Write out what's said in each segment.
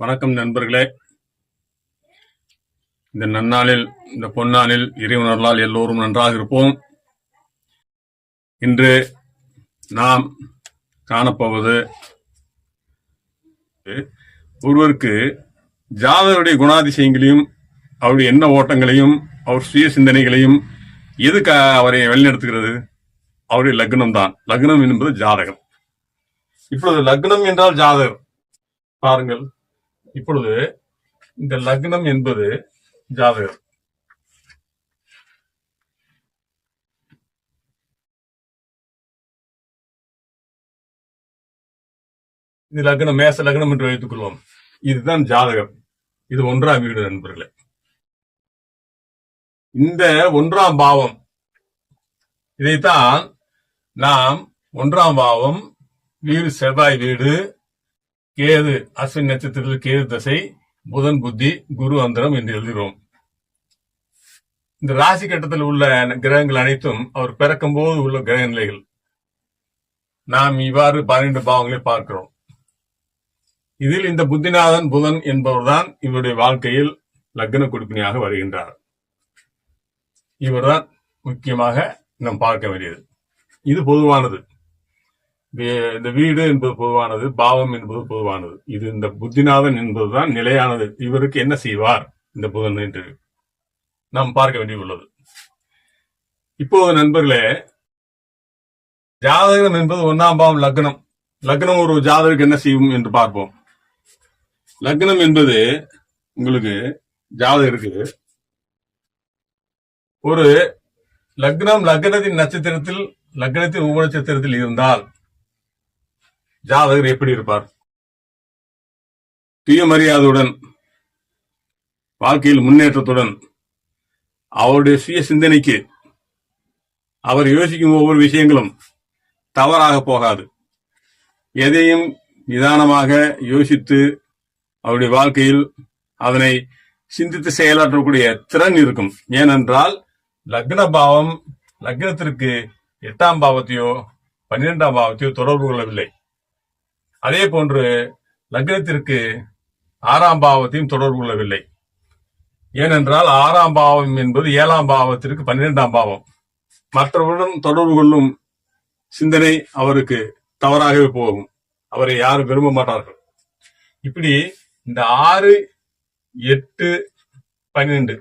வணக்கம் நண்பர்களே. இந்த நன்னாளில் இந்த பொன்னாளில் இறைவனர்களால் எல்லோரும் நன்றாக இருப்போம். இன்று நாம் காணப்போவது ஒருவருக்கு ஜாதகருடைய குணாதிசயங்களையும் அவருடைய எண்ண ஓட்டங்களையும் அவர் சுய சிந்தனைகளையும் எதுக்கு அவரை வழிநடத்துகிறது? அவருடைய லக்னம் தான். லக்னம் என்பது ஜாதகம். இப்பொழுது லக்னம் என்றால் ஜாதகம் பாருங்கள். இப்பொழுது இந்த லக்னம் என்பது Gavril இது லக்னம் மேச லக்னம் என்று வைத்துக் கொள்வோம். இதுதான் ஜாதகம். இது ஒன்றாம் வீடு நண்பர்களே. இந்த ஒன்றாம் பாவம் இதைத்தான் நாம் ஒன்றாம் பாவம் வீடு செவ்வாய் வீடு கேது அஸ்வின் நட்சத்திரத்தில் கேது தசை புதன் புத்தி குரு அந்தரம் என்று எழுதுகிறோம். இந்த ராசி கட்டத்தில் உள்ள கிரகங்கள் அனைத்தும் அவர் பிறக்கும் போது உள்ள கிரக நிலைகள். நாம் இவ்வாறு பன்னிரண்டு பாவங்களை பார்க்கிறோம். இதில் இந்த புத்திநாதன் புதன் என்பவர்தான் இவருடைய வாழ்க்கையில் லக்ன குடுப்பினியாக வருகின்றார். இவர்தான் முக்கியமாக நாம் பார்க்க வேண்டியது. இது பொதுவானது. இந்த வீடு என்பது பொதுவானது பாவம் என்பது பொதுவானது. இது இந்த புத்திநாதன் என்பதுதான் நிலையானது. இவருக்கு என்ன செய்வார்? இந்த புதன் என்று நாம் பார்க்க வேண்டியுள்ளது. இப்போது நண்பர்களே ஜாதகம் என்பது ஒன்னாம் பாவம் லக்னம். லக்னம் ஒரு ஜாதகருக்கு என்ன செய்யும் என்று பார்ப்போம். லக்னம் என்பது உங்களுக்கு ஜாதகருக்கு ஒரு லக்னம் லக்னத்தின் நட்சத்திரத்தில் லக்னத்தின் உப நட்சத்திரத்தில் இருந்தால் ஜாதகர் எப்படி இருப்பார்? சுயமரியாதையுடன் வாழ்க்கையில் முன்னேற்றத்துடன் அவருடைய சுய சிந்தனைக்கு அவர் யோசிக்கும் ஒவ்வொரு விஷயங்களும் தவறாக போகாது. எதையும் நிதானமாக யோசித்து அவருடைய வாழ்க்கையில் அதனை சிந்தித்து செயலாற்றக்கூடிய திறன் இருக்கும். ஏனென்றால் லக்ன பாவம் லக்னத்திற்கு எட்டாம் பாவத்தையோ பன்னிரெண்டாம் பாவத்தையோ தொடர்பு கொள்ளவில்லை. அதே போன்று லக்னத்திற்கு ஆறாம் பாவத்தையும் தொடர்பு கொள்ளவில்லை. ஏனென்றால் ஆறாம் பாவம் என்பது ஏழாம் பாவத்திற்கு பன்னிரெண்டாம் பாவம். மற்றவருடன் தொடர்பு கொள்ளும் சிந்தனை அவருக்கு தவறாகவே போகும். அவரை யாரும் விரும்ப மாட்டார்கள். இப்படி இந்த ஆறு எட்டு பன்னிரெண்டு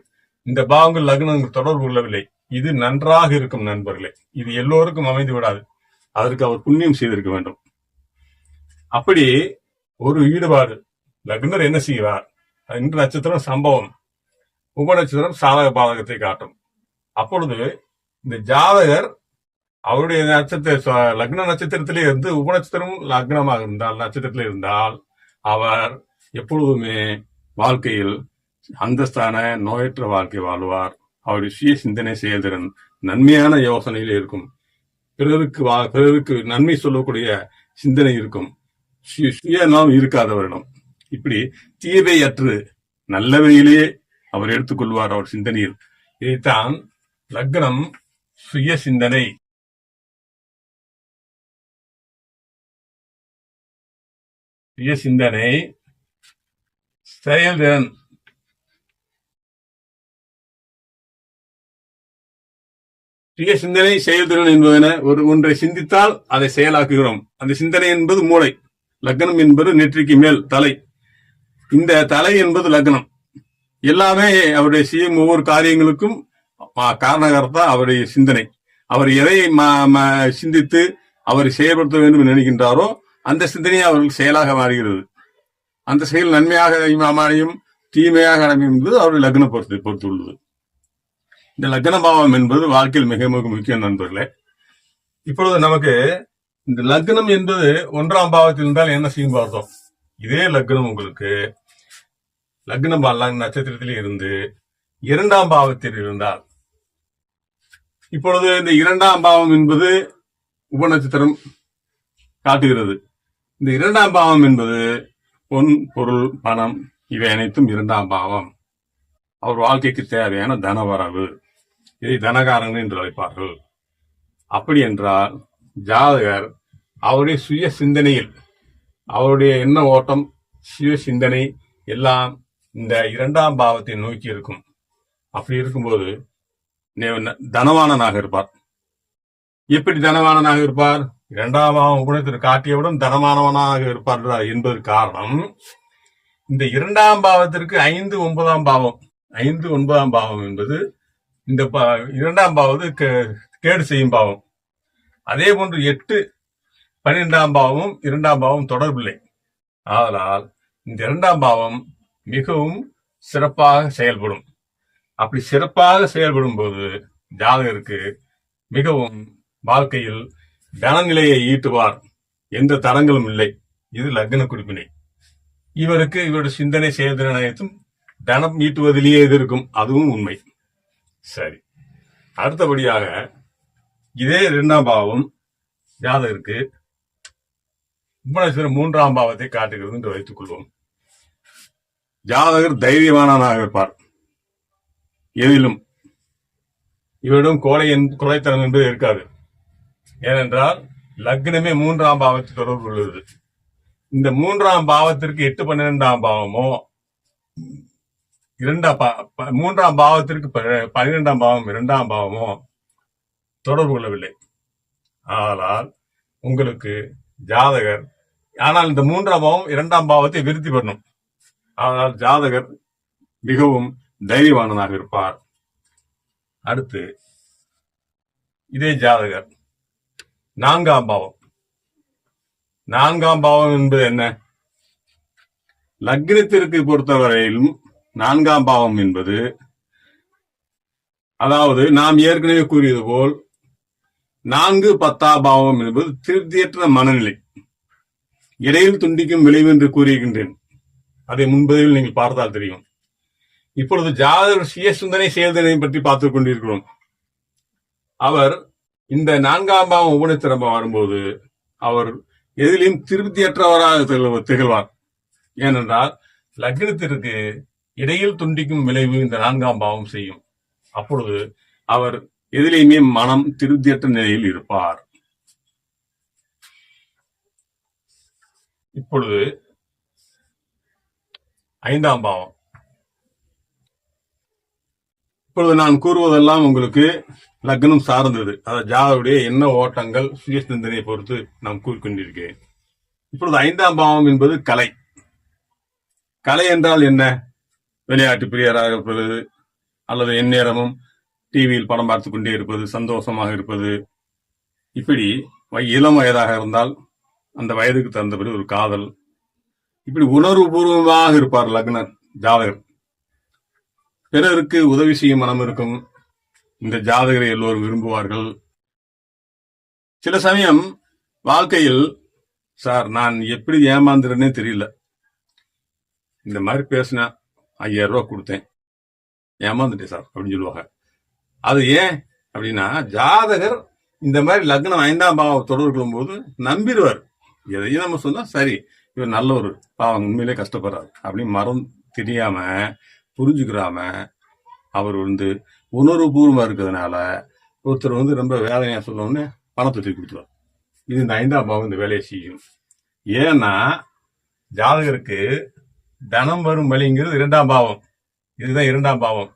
இந்த பாவங்கள் லக்னங்கள் தொடர்பு கொள்ளவில்லை. இது நன்றாக இருக்கும் நண்பர்களே. இது எல்லோருக்கும் அமைந்து விடாது. அதற்கு அவர் புண்ணியம் செய்திருக்க வேண்டும். அப்படி ஒரு ஈடுபாடு. லக்னர் என்ன செய்வார்? இன்று நட்சத்திரம் சம்பவம். உப நட்சத்திரம் சாதக பாதகத்தை காட்டும். அப்பொழுது இந்த ஜாதகர் அவருடைய நட்சத்திர லக்ன நட்சத்திரத்திலே இருந்து உப நட்சத்திரம் லக்னமாக இருந்தால் நட்சத்திரத்திலே இருந்தால் அவர் எப்பொழுதுமே வாழ்க்கையில் அந்தஸ்தான நோயற்ற வாழ்க்கை வாழ்வார். அவருடைய சுய சிந்தனை செயல்திறன் நன்மையான யோசனையில் இருக்கும். பிறருக்கு வா- பிறருக்கு நன்மை சொல்லக்கூடிய சிந்தனை இருக்கும். சு- இருக்காதவரிடம் இப்படி தீவையற்று நல்லவையிலேயே அவர் எடுத்துக்கொள்வார் அவர் சிந்தனையில் இதைத்தான் லக்னம் சுய சிந்தனை. சுய சிந்தனை செயல்திறன். சுய சிந்தனை செயல்திறன் என்பதென ஒரு ஒன்றை சிந்தித்தால் அதை செயலாக்குகிறோம். அந்த சிந்தனை என்பது மூளை. லக்னம் என்பது நெற்றிக்கு மேல் தலை. இந்த தலை என்பது லக்னம். எல்லாமே அவருடைய செய்யும் ஒவ்வொரு காரியங்களுக்கும் காரணகர்த்தா அவருடைய சிந்தனை. அவர் எதை ம- ம- சிந்தித்து அவரை செயல்படுத்த வேண்டும் என்று நினைக்கின்றாரோ அந்த சிந்தனையை அவர்கள் செயலாக மாறுகிறது. அந்த செயல் நன்மையாக அமையும் தீமையாக அமையும் என்பது அவருடைய லக்ன பொறுத்து பொறுத்துள்ளது. இந்த லக்ன பாவம் என்பது வாழ்க்கையில் மிக மிக முக்கிய நண்பர்களே. இப்பொழுது நமக்கு இந்த லக்னம் என்பது ஒன்றாம் பாவத்தில் இருந்தால் என்ன செய்யும் பார்த்தோம்? இதே லக்னம் உங்களுக்கு. லக்னம் அல்ல நட்சத்திரத்தில் இருந்து இரண்டாம் பாவத்தில் இருந்தால். இப்பொழுது இந்த இரண்டாம் பாவம் என்பது உபநட்சத்திரம் காட்டுகிறது. இந்த இரண்டாம் பாவம் என்பது பொன் பொருள் பணம் இவை அனைத்தும் இரண்டாம் பாவம். அவர் வாழ்க்கைக்கு தேவையான தனவரவு இதை தனகாரங்கள் என்று அழைப்பார்கள். அப்படி என்றால் ஜாதகர் அவருடைய சுய சிந்தனையில் அவருடைய எண்ண ஓட்டம் சுய சிந்தனை எல்லாம் இந்த இரண்டாம் பாவத்தை நோக்கி இருக்கும். அப்படி இருக்கும்போது தனவானனாக இருப்பார். எப்படி தனவானனாக இருப்பார்? இரண்டாம் பாவம் குணத்தில் காட்டியவுடன் தனமானவனாக இருப்பார் என்பது காரணம் இந்த இரண்டாம் பாவத்திற்கு ஐந்து ஒன்பதாம் பாவம் ஐந்து ஒன்பதாம் பாவம் என்பது இந்த பா- இரண்டாம் பாவது கே- கேடு செய்யும் பாவம். அதே போன்று எட்டு பன்னிரெண்டாம் பாவமும் இரண்டாம் பாவம் தொடர்பில்லை. ஆதலால் இந்த இரண்டாம் பாவம் மிகவும் சிறப்பாக செயல்படும். அப்படி சிறப்பாக செயல்படும் போது ஜாதகருக்கு மிகவும் வாழ்க்கையில் தனநிலையை ஈட்டுவார் எந்த தரங்களும் இல்லை. இது லக்ன குறிப்பினை. இவருக்கு இவருடைய சிந்தனை செயல்திறன் அனைத்தும் தனம் ஈட்டுவதிலேயே இது இருக்கும். அதுவும் உண்மை. சரி. அடுத்தபடியாக இதே இரண்டாம் பாவம் ஜாதகருக்கு உபநட்சத்திரம் மூன்றாம் பாவத்தை காட்டுகிறது என்று வைத்துக் கொள்வோம். ஜாதகர் தைரியமானவனாக இருப்பார். எதிலும். இவரிடம் கோலை கொலைத்தனம் என்பது இருக்காது. ஏனென்றால் லக்னமே மூன்றாம் பாவத்தை தொடர்பு கொள்வது இந்த மூன்றாம் பாவத்திற்கு எட்டு பன்னிரெண்டாம் பாவமோ இரண்டாம் பா- ப- மூன்றாம் பாவத்திற்கு ப- பன்னிரெண்டாம் பாவம் இரண்டாம் பாவமோ தொடர்பு கொள்ளவில்லை. ஆனால் உங்களுக்கு ஜாதகர். ஆனால் இந்த மூன்றாம் பாவம் இரண்டாம் பாவத்தை விருத்தி பண்ணும். ஆனால் ஜாதகர் மிகவும் தைரியவானனாக இருப்பார். அடுத்து இதே ஜாதகர். நான்காம் பாவம். நான்காம் பாவம் என்பது என்ன? லக்னத்திற்கு பொறுத்தவரையிலும் நான்காம் பாவம் என்பது அதாவது நாம் ஏற்கனவே கூறியது போல் நான்கு பத்தாபாவம் என்பது திருப்தியற்ற மனநிலை. இடையில் துண்டிக்கும் விளைவு என்று கூறியிருக்கின்றேன். அதை முன்பதில் நீங்கள் பார்த்தால் தெரியும். இப்பொழுது ஜாதர் சுய சிந்தனை செயல்திறனை பற்றி பார்த்துக் கொண்டிருக்கிறோம். அவர் இந்த நான்காம் பாவம் உபநித்திரம்ப வரும்போது அவர் எதிலையும் திருப்தியற்றவராக திகழ்வார். ஏனென்றால் லக்னத்திற்கு இடையில் துண்டிக்கும் விளைவு இந்த நான்காம் பாவம் செய்யும். அப்பொழுது அவர் எதிலையுமே மனம் திருப்தியற்ற நிலையில் இருப்பார். இப்பொழுது ஐந்தாம் பாவம். இப்பொழுது நான் கூறுவதெல்லாம் உங்களுக்கு லக்னம் சார்ந்தது. அதாவது ஜாதவுடைய என்ன ஓட்டங்கள் சுய சிந்தனையை பொறுத்து நாம் கூறிக்கொண்டிருக்கிறேன். இப்பொழுது ஐந்தாம் பாவம் என்பது கலை. கலை என்றால் என்ன? விளையாட்டு பிரியராக இருப்பது அல்லது எந்நேரமும் டிவியில் படம் பார்த்து கொண்டே இருப்பது சந்தோஷமாக இருப்பது. இப்படி இளம் வயதாக இருந்தால் அந்த வயதுக்கு தகுந்தபடி ஒரு காதல். இப்படி உணர்வுபூர்வமாக இருப்பார் லக்னர் ஜாதகர். பிறருக்கு உதவி செய்யும் மனம் இருக்கும். இந்த ஜாதகரை எல்லோரும் விரும்புவார்கள். சில சமயம் வாழ்க்கையில் சார் நான் எப்படி ஏமாந்துறேனே தெரியல. இந்த மாதிரி பேசினா ஐயாயிரம் ரூபா கொடுத்தேன். ஏமாந்துட்டேன் சார் அப்படின்னு சொல்லுவாங்க. அது ஏன் அப்படின்னா ஜாதகர் இந்த மாதிரி லக்னம் ஐந்தாம் பாவம் தொடர்பு போது நம்பிடுவார். எதையும் நம்ம சொன்னா சரி இவர் நல்ல ஒரு பாவம் உண்மையிலே கஷ்டப்படுறாரு அப்படின்னு மரம் தெரியாம புரிஞ்சுக்கிறாம அவர் வந்து உணர்வுபூர்வமா இருக்கிறதுனால ஒருத்தர் வந்து ரொம்ப வேதனையா சொன்னோடனே பணத்தை தூக்கி கொடுத்துருவார். இது இந்த ஐந்தாம் பாவம் இந்த வேலையை செய்யும். ஏன்னா ஜாதகருக்கு தனம் வரும் வழிங்கிறது இரண்டாம் பாவம். இதுதான் இரண்டாம் பாவம்.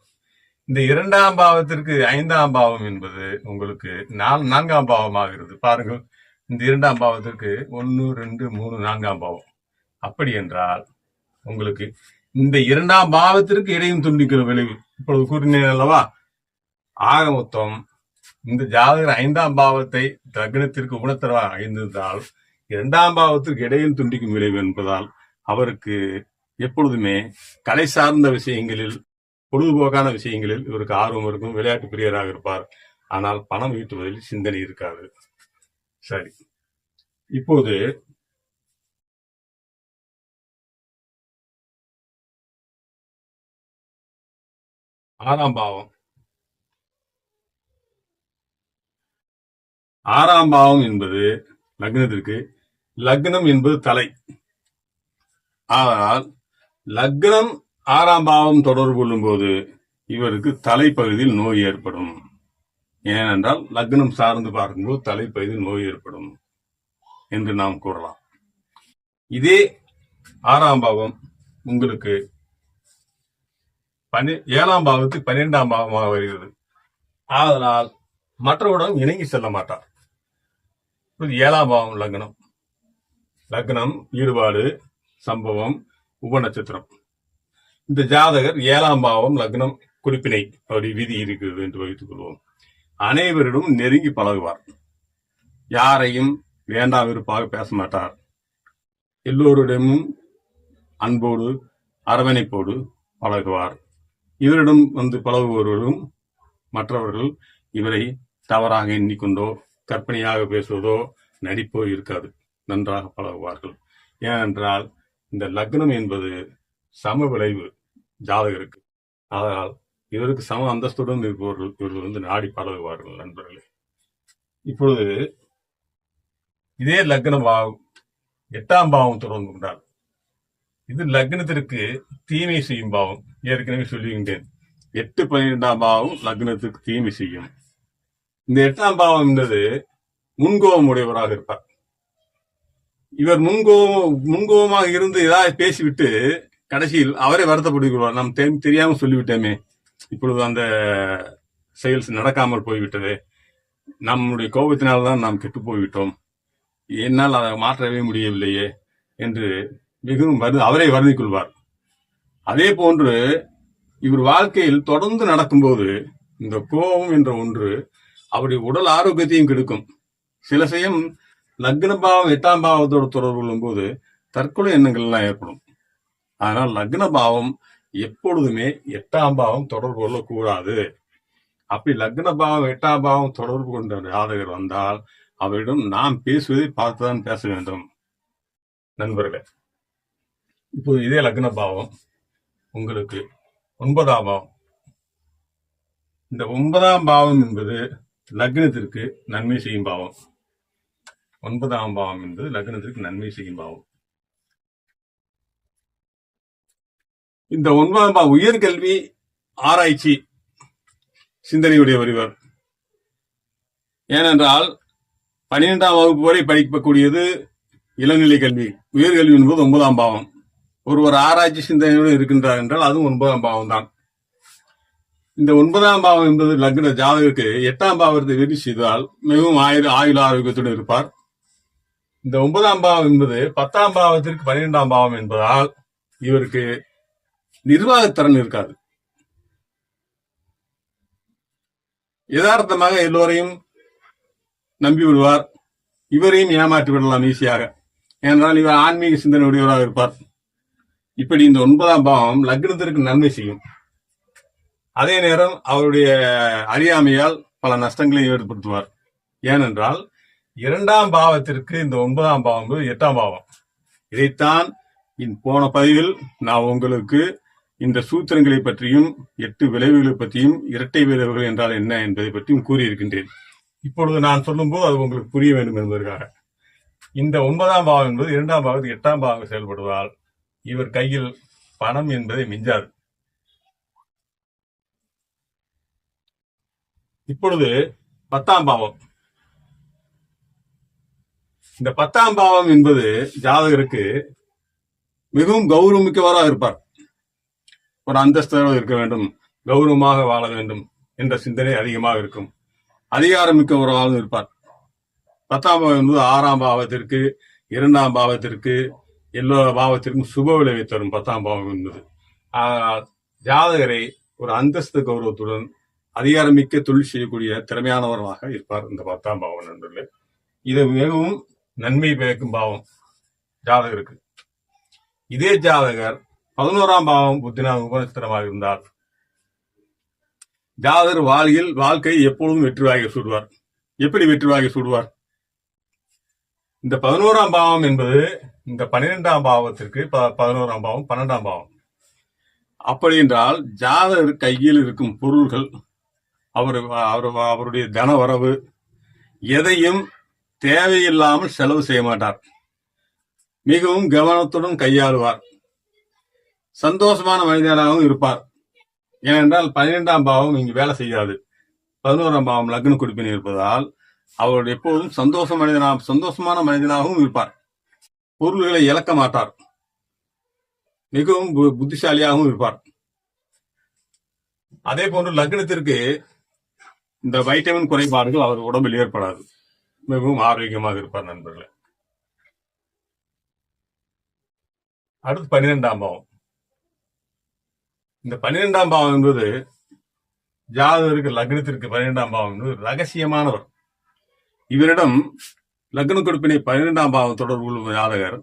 இந்த இரண்டாம் பாவத்திற்கு ஐந்தாம் பாவம் என்பது உங்களுக்கு நாலு நான்காம் பாவமாகிறது. பாருங்கள் இந்த இரண்டாம் பாவத்திற்கு ஒன்று ரெண்டு மூணு நான்காம் பாவம். அப்படி என்றால் உங்களுக்கு இந்த இரண்டாம் பாவத்திற்கு இடையும் துண்டிக்கிற விளைவு இப்பொழுது கூறினேன் அல்லவா? ஆக மொத்தம் இந்த ஜாதகர் ஐந்தாம் பாவத்தை லக்னத்திற்கு உணர்த்தரவா அமைந்திருந்தால் இரண்டாம் பாவத்திற்கு இடையில் துண்டிக்கும் விளைவு என்பதால் அவருக்கு எப்பொழுதுமே கலை சார்ந்த விஷயங்களில் பொழுதுபோக்கான விஷயங்களில் இவருக்கு ஆர்வம் இருக்கும் விளையாட்டு பிரியராக இருப்பார். ஆனால் பணம் ஈட்டுவதில் சிந்தனை இருக்காது. சரி. இப்போது ஆறாம் பாவம். ஆறாம் பாவம் என்பது லக்னத்திற்கு லக்னம் என்பது தலை. ஆனால் லக்னம் ஆறாம் பாவம் தொடர்பு கொள்ளும்போது இவருக்கு தலைப்பகுதியில் நோய் ஏற்படும். ஏனென்றால் லக்னம் சார்ந்து பார்க்கும்போது தலைப்பகுதியில் நோய் ஏற்படும் என்று நாம் கூறலாம். இதே ஆறாம் பாவம் உங்களுக்கு பனி ஏழாம் பாவத்துக்கு பன்னிரெண்டாம் பாவமாக வருகிறது. ஆதலால் மற்றவுடன் இணங்கி செல்ல மாட்டார். இது ஏழாம் பாவம் லக்னம். லக்னம் ஈடுபாடு சம்பவம் உப நட்சத்திரம் இந்த ஜாதகர் ஏழாம் பாவம் லக்னம் குறிப்பினை அப்படி விதி இருக்கிறது என்று வைத்துக் கொள்வோம். அனைவரிடம் நெருங்கி பழகுவார். யாரையும் வேண்டாம் விருப்பாக பேச மாட்டார். எல்லோரிடமும் அன்போடு அரவணைப்போடு பழகுவார். இவரிடம் வந்து பழகுபவர்களும் மற்றவர்கள் இவரை தவறாக எண்ணிக்கொண்டோ கற்பனையாக பேசுவதோ நடிப்போ இருக்காது. நன்றாக பழகுவார்கள். ஏனென்றால் இந்த லக்னம் என்பது சம விளைவு ஜாதகருக்கு. அதனால் இவருக்கு சம அந்தஸ்துடன் இருப்பவர்கள் இவர்கள் வந்து நாடி பழகுவார்கள் நண்பர்களே. இப்பொழுது இதே லக்ன பாவம் எட்டாம் பாவம் தொடர்ந்து கொண்டால் இது லக்னத்திற்கு தீமை செய்யும் பாவம். ஏற்கனவே சொல்லியிருந்தேன். எட்டு பன்னிரெண்டாம் பாவம் லக்னத்துக்கு தீமை செய்யும். இந்த எட்டாம் பாவம் என்பது முன்கோபம் உடையவராக இருப்பார். இவர் முன்கோபம் முன்கோபமாக இருந்து ஏதாவது பேசிவிட்டு கடைசியில் அவரே வருத்தப்படுத்திக் நாம் தெ- தெரியாம சொல்லிவிட்டோமே. இப்பொழுது அந்த செயல்ஸ் நடக்காமல் போய்விட்டது. நம்முடைய கோபத்தினால்தான் நாம் கெட்டு போய்விட்டோம் என்னால் அதை மாற்றவே முடியவில்லையே என்று மிகவும் வரு அவரை வருந்திக் கொள்வார். அதே போன்று இவர் வாழ்க்கையில் தொடர்ந்து நடக்கும்போது இந்த கோபம் என்ற ஒன்று அவருடைய உடல் ஆரோக்கியத்தையும் கெடுக்கும். சில சமயம் லக்ன பாவம் எட்டாம் பாவத்தோடு தொடர்பு கொள்ளும்போது தற்கொலை எண்ணங்கள்லாம் ஏற்படும். ஆனால் லக்ன பாவம் எப்பொழுதுமே எட்டாம் பாவம் தொடர்பு கொள்ளக்கூடாது. அப்படி லக்ன பாவம் எட்டாம் பாவம் தொடர்பு கொண்ட ஜாதகர் வந்தால் அவரிடம் நாம் பேசுவதை பார்த்துதான் பேச வேண்டும். நண்பர்களே இப்போ இதே லக்ன பாவம் உங்களுக்கு ஒன்பதாம் பாவம். இந்த ஒன்பதாம் பாவம் என்பது லக்னத்திற்கு நன்மை செய்யும் பாவம். ஒன்பதாம் பாவம் என்பது லக்னத்திற்கு நன்மை செய்யும் பாவம். இந்த ஒன்பதாம் உயர்கல்வி ஆராய்ச்சி சிந்தனையுடைய இவர் ஏனென்றால் பன்னிரெண்டாம் வகுப்பு வரை படிக்கக்கூடியது இளநிலை கல்வி. உயர்கல்வி என்பது ஒன்பதாம் பாவம். ஒருவர் ஆராய்ச்சி சிந்தனையோடு இருக்கின்றார் என்றால் அதுவும் ஒன்பதாம் பாவம் தான் இந்த ஒன்பதாம் பாவம் என்பது லக்ன ஜாதகருக்கு எட்டாம் பாவத்தை வெற்றி செய்தால் மிகவும் ஆயுள் ஆயுள் ஆரோக்கியத்துடன் இருப்பார். இந்த ஒன்பதாம் பாவம் என்பது பத்தாம் பாவத்திற்கு பன்னிரெண்டாம் பாவம் என்பதால் இவருக்கு நிர்வாகத்திறன் இருக்காது. யதார்த்தமாக எல்லோரையும் நம்பி விடுவார். இவரையும் ஏமாற்றி விடலாம் ஈஸியாக. ஏனென்றால் இவர் ஆன்மீக சிந்தனை உடையவராக இருப்பார். இப்படி இந்த ஒன்பதாம் பாவம் லக்னத்திற்கு நன்மை செய்யும். அதே நேரம் அவருடைய அறியாமையால் பல நஷ்டங்களை ஏற்படுத்துவார். ஏனென்றால் இரண்டாம் பாவத்திற்கு இந்த ஒன்பதாம் பாவம் எட்டாம் பாவம். இதைத்தான் போன பதிவில் நான் உங்களுக்கு இந்த சூத்திரங்களை பற்றியும் எட்டு விளைவுகளை பற்றியும் இரட்டை விளைவுகள் என்றால் என்ன என்பதை பற்றியும் கூறியிருக்கின்றேன். இப்பொழுது நான் சொல்லும்போது அது உங்களுக்கு புரிய வேண்டும் என்பதற்காக. இந்த ஒன்பதாம் பாவம் என்பது இரண்டாம் பாவத்துக்கு எட்டாம் பாவம் செயல்படுவதால் இவர் கையில் பணம் என்பதை மிஞ்சாது. இப்பொழுது பத்தாம் பாவம். இந்த பத்தாம் பாவம் என்பது ஜாதகருக்கு மிகவும் கௌரவமிக்கவராக இருப்பார். ஒரு அந்தஸ்தோடு இருக்க வேண்டும் கௌரவமாக வாழ வேண்டும் என்ற சிந்தனை அதிகமாக இருக்கும். அதிகாரமிக்கவராகவும் இருப்பார். பத்தாம் பாவம் என்பது ஆறாம் பாவத்திற்கு இரண்டாம் பாவத்திற்கு எல்லா பாவத்திற்கும் சுப விளைவை தரும் பத்தாம் பாவம் என்பது. ஜாதகரை ஒரு அந்தஸ்து கௌரவத்துடன் அதிகாரமிக்க தொழில் செய்யக்கூடிய திறமையானவராக இருப்பார் இந்த பத்தாம் பாவம் நண்பர்களே. இது மிகவும் நன்மை பயக்கும் பாவம் ஜாதகருக்கு. இதே ஜாதகர் பதினோராம் பாவம் புத்தினா உபநட்சத்திரமாக இருந்தார். ஜாதர் வாழ்வில் வாழ்க்கை எப்பொழுதும் வெற்றிவாகி சூடுவார். எப்படி வெற்றிவாகி சூடுவார்? இந்த பதினோராம் பாவம் என்பது இந்த பன்னிரெண்டாம் பாவத்திற்கு ப- பதினோராம் பாவம் பன்னெண்டாம் பாவம். அப்படி என்றால் ஜாதகர் கையில் இருக்கும் பொருள்கள் அவர் அவர் அவருடைய தன வரவு எதையும் தேவையில்லாமல் செலவு செய்ய மாட்டார். மிகவும் கவனத்துடன் கையாளுவார். சந்தோஷமான மனிதனாகவும் இருப்பார். ஏனென்றால் பன்னிரெண்டாம் பாவம் இங்கு வேலை செய்யாது. பதினோராம் பாவம் லக்ன குறிப்பினை இருப்பதால் அவர் எப்போதும் சந்தோஷ மனிதனாக சந்தோஷமான மனிதனாகவும் இருப்பார். பொருள்களை இழக்க மாட்டார். மிகவும் பு- புத்திசாலியாகவும் இருப்பார். அதே போன்று லக்னத்திற்கு இந்த வைட்டமின் குறைபாடுகள் அவர் உடம்பில் ஏற்படாது. மிகவும் ஆரோக்கியமாக இருப்பார் நண்பர்களே. அடுத்து பன்னிரெண்டாம் பாவம். இந்த பன்னிரெண்டாம் பாவம் என்பது ஜாதகருக்கு லக்னத்திற்கு பன்னிரெண்டாம் பாவம் என்பது ரகசியமானவர். இவரிடம் லக்ன கொடுப்பினை பன்னிரெண்டாம் பாவம் தொடர்பு கொள்ளும் ஜாதகர்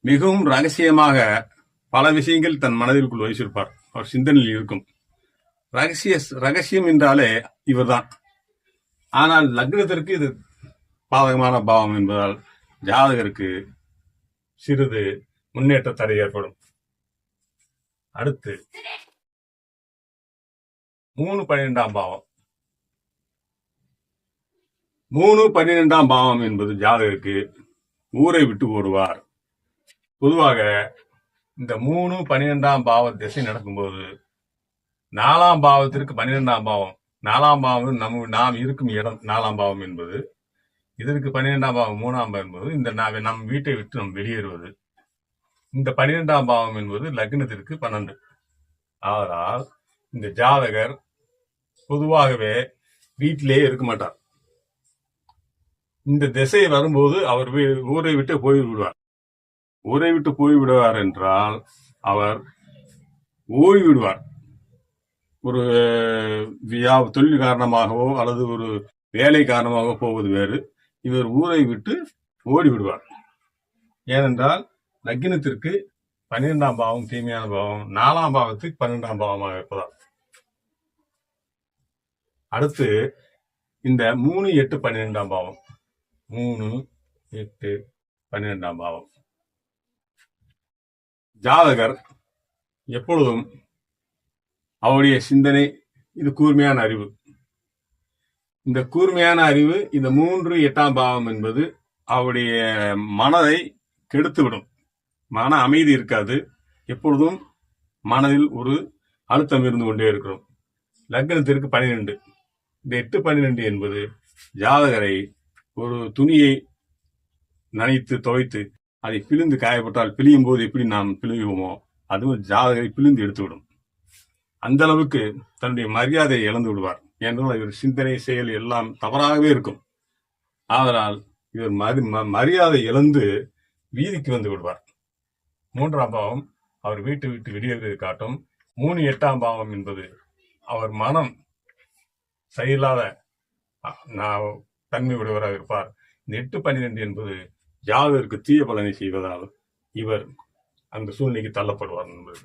மிகவும் ரகசியமாக பல விஷயங்கள் தன் மனதிற்குள் வைச்சிருப்பார் அவர் சிந்தனையில் இருக்கும். ரகசிய ரகசியம் என்றாலே இவர்தான். ஆனால் லக்னத்திற்கு இது பாதகமான பாவம் என்பதால் ஜாதகருக்கு சிறிது முன்னேற்ற தடை ஏற்படும். அடுத்து மூணு பன்னிரெண்டாம் பாவம். மூணு பன்னிரெண்டாம் பாவம் என்பது ஜாதகருக்கு ஊரை விட்டு ஓடுவார். பொதுவாக இந்த மூணு பன்னிரெண்டாம் பாவ திசை நடக்கும்போது நாலாம் பாவத்திற்கு பன்னிரெண்டாம் பாவம் நாலாம் பாவம் நம் நாம் இருக்கும் இடம் நாலாம் பாவம் என்பது இதற்கு பன்னிரெண்டாம் பாவம் மூணாம் பாவம் என்பது இந்த நம் வீட்டை விட்டு நம் வெளியேறுவது. இந்த பன்னிரெண்டாம் பாவம் என்பது லக்னத்திற்கு பன்னெண்டு. ஆனால் இந்த ஜாதகர் பொதுவாகவே வீட்டிலேயே இருக்க மாட்டார். இந்த திசை வரும்போது அவர் ஊரை விட்டு போய்விடுவார். ஊரை விட்டு போய் விடுவார் என்றால் அவர் ஓய்விடுவார் ஒரு வியா தொழில் காரணமாகவோ அல்லது ஒரு வேலை காரணமாகவோ போவது வேறு. இவர் ஊரை விட்டு ஓடி விடுவார் ஏனென்றால் லக்னத்திற்கு பன்னிரெண்டாம் பாவம் தீமையான பாவம் நாலாம் பாவத்துக்கு பன்னிரெண்டாம் பாவமாக இருப்பதால். அடுத்து இந்த மூணு எட்டு பன்னிரெண்டாம் பாவம். மூணு எட்டு பன்னிரெண்டாம் பாவம். ஜாதகர் எப்பொழுதும் அவருடைய சிந்தனை இது கூர்மையான அறிவு. இந்த கூர்மையான அறிவு இந்த மூன்று எட்டாம் பாவம் என்பது அவருடைய மனதை கெடுத்துவிடும். மன அமைதி இருக்காது. எப்பொழுதும் மனதில் ஒரு அழுத்தம் இருந்து கொண்டே இருக்கிறோம். லக்னத்திற்கு பனிரெண்டு இந்த எட்டு பன்னிரெண்டு என்பது ஜாதகரை ஒரு துணியை நனைத்து துவைத்து அதை பிழிந்து காயப்பட்டால் பிழியும் போது எப்படி நாம் பிழியுவோமோ அதுவும் ஜாதகரை பிழிந்து எடுத்துவிடும். அந்த அளவுக்கு தன்னுடைய மரியாதையை இழந்து விடுவார். ஏனென்றால் இவர் சிந்தனை செயல் எல்லாம் தவறாகவே இருக்கும். ஆதலால் இவர் மரி- ம- மரியாதை இழந்து வீதிக்கு வந்து விடுவார். மூன்றாம் பாவம் அவர் வீட்டு விட்டு வெளியேறுவதை காட்டும். மூணு எட்டாம் பாவம் என்பது அவர் மனம் சரியில்லாத நான் தன்மை உடையவராக இருப்பார். இந்த எட்டு பன்னிரெண்டு என்பது ஜாதகருக்கு தீய பலனை செய்வதால் இவர் அந்த சூழ்நிலைக்கு தள்ளப்படுவார் என்பது.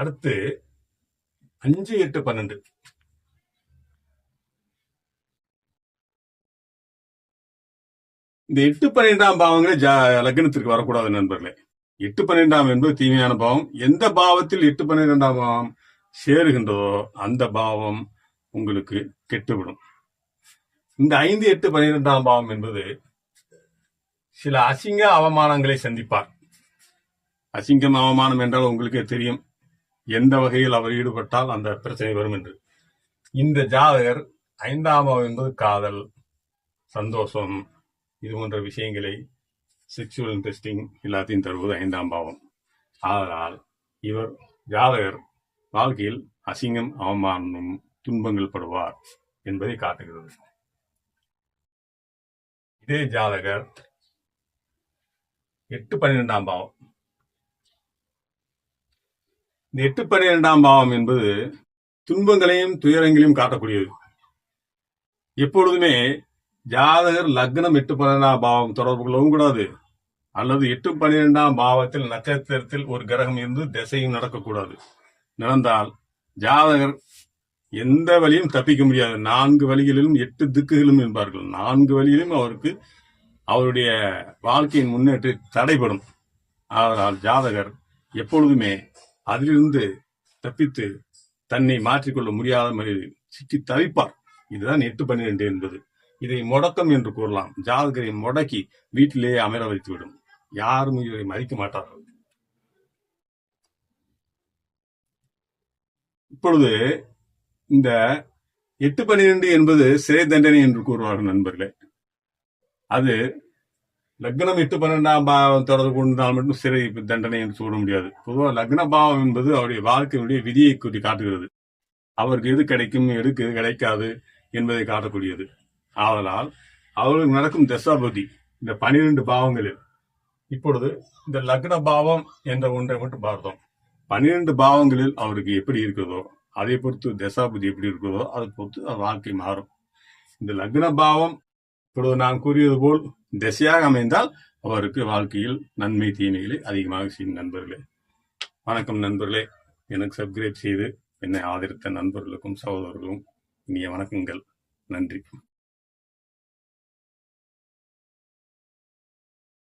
அடுத்து அஞ்சு எட்டு பன்னெண்டு. இந்த எட்டு பன்னிரெண்டாம் பாவங்களே ஜா லக்னத்திற்கு வரக்கூடாது நண்பர்களே. எட்டு பன்னிரெண்டாம் என்பது தீமையான பாவம். எந்த பாவத்தில் எட்டு பன்னிரெண்டாம் பாவம் சேருகின்றதோ அந்த பாவம் உங்களுக்கு கெட்டுவிடும். இந்த ஐந்து எட்டு பன்னிரெண்டாம் பாவம் என்பது சில அசிங்க அவமானங்களை சந்திப்பார். அசிங்கம் அவமானம் என்றால் உங்களுக்கே தெரியும். எந்த வகையில் அவர் ஈடுபட்டால் அந்த பிரச்சனை வரும் என்று. இந்த ஜாதகர் ஐந்தாம் பாவம் என்பது காதல் சந்தோஷம் இது போன்ற விஷயங்களை செக்ஷுவல் இன்ட்ரெஸ்டிங் எல்லாத்தையும் தருவது ஐந்தாம் பாவம். ஆதலால் இவர் ஜாதகர் வாழ்க்கையில் அசிங்கம் அவமானம் துன்பங்கள் படுவார் என்பதை காட்டுகிறது. இதே ஜாதகர் எட்டு பன்னிரெண்டாம் பாவம். இந்த எட்டு பன்னிரெண்டாம் பாவம் என்பது துன்பங்களையும் துயரங்களையும் காட்டக்கூடியது. எப்பொழுதுமே ஜாதகர் லக்னம் எட்டு பன்னிரெண்டாம் பாவம் தொடர்பு கொள்ளவும் கூடாது. அல்லது எட்டு பன்னிரெண்டாம் பாவத்தில் நட்சத்திரத்தில் ஒரு கிரகம் இருந்து திசையும் நடக்கக்கூடாது. நடந்தால் ஜாதகர் எந்த வழியும் தப்பிக்க முடியாது. நான்கு வழிகளிலும் எட்டு திக்குகளும் என்பார்கள். நான்கு வழியிலும் அவருக்கு அவருடைய வாழ்க்கையின் முன்னேற்றி தடைபடும். ஆனால் ஜாதகர் எப்பொழுதுமே அதிலிருந்து தப்பித்து தன்னை மாற்றிக்கொள்ள முடியாத மாதிரி சிக்கி தவிப்பார். இதுதான் எட்டு பன்னிரெண்டு என்பது. இதை முடக்கம் என்று கூறலாம். ஜாதகரை முடக்கி வீட்டிலேயே அமர வைத்துவிடும். யாரும் இதை மதிக்க மாட்டார்கள். இப்பொழுது இந்த எட்டு பன்னிரண்டு என்பது சிறை தண்டனை என்று கூறுவார்கள் நண்பர்களே. அது லக்னம் எட்டு பன்னெண்டாம் பாவம் தொடர்பு கொண்டால் மட்டும் சிறை தண்டனை என்று சொல்ல முடியாது. பொதுவாக லக்ன பாவம் என்பது அவருடைய வாழ்க்கையுடைய விதியை கூட்டி காட்டுகிறது. அவருக்கு எது கிடைக்கும் எதுக்கு எது கிடைக்காது என்பதை காட்டக்கூடியது. ஆதலால் அவர்களுக்கு நடக்கும் தசாபதி இந்த பனிரெண்டு பாவங்களில் இப்பொழுது இந்த லக்ன பாவம் என்ற ஒன்றை மட்டும் பார்த்தோம். பன்னிரண்டு பாவங்களில் அவருக்கு எப்படி இருக்கிறதோ அதை பொறுத்து தசாபதி எப்படி இருக்கிறதோ அதை பொறுத்து அவர் வாழ்க்கை மாறும். இந்த லக்ன பாவம் இப்பொழுது நான் கூறியது போல் திசையாக அமைந்தால் அவருக்கு வாழ்க்கையில் நன்மை தீமைகளை அதிகமாக செய்யும் நண்பர்களே. வணக்கம் நண்பர்களே. எனக்கு சப்ஸ்கிரைப் செய்து என்னை ஆதரித்த நண்பர்களுக்கும் சகோதரர்களுக்கும் இனிய வணக்கங்கள். நன்றி.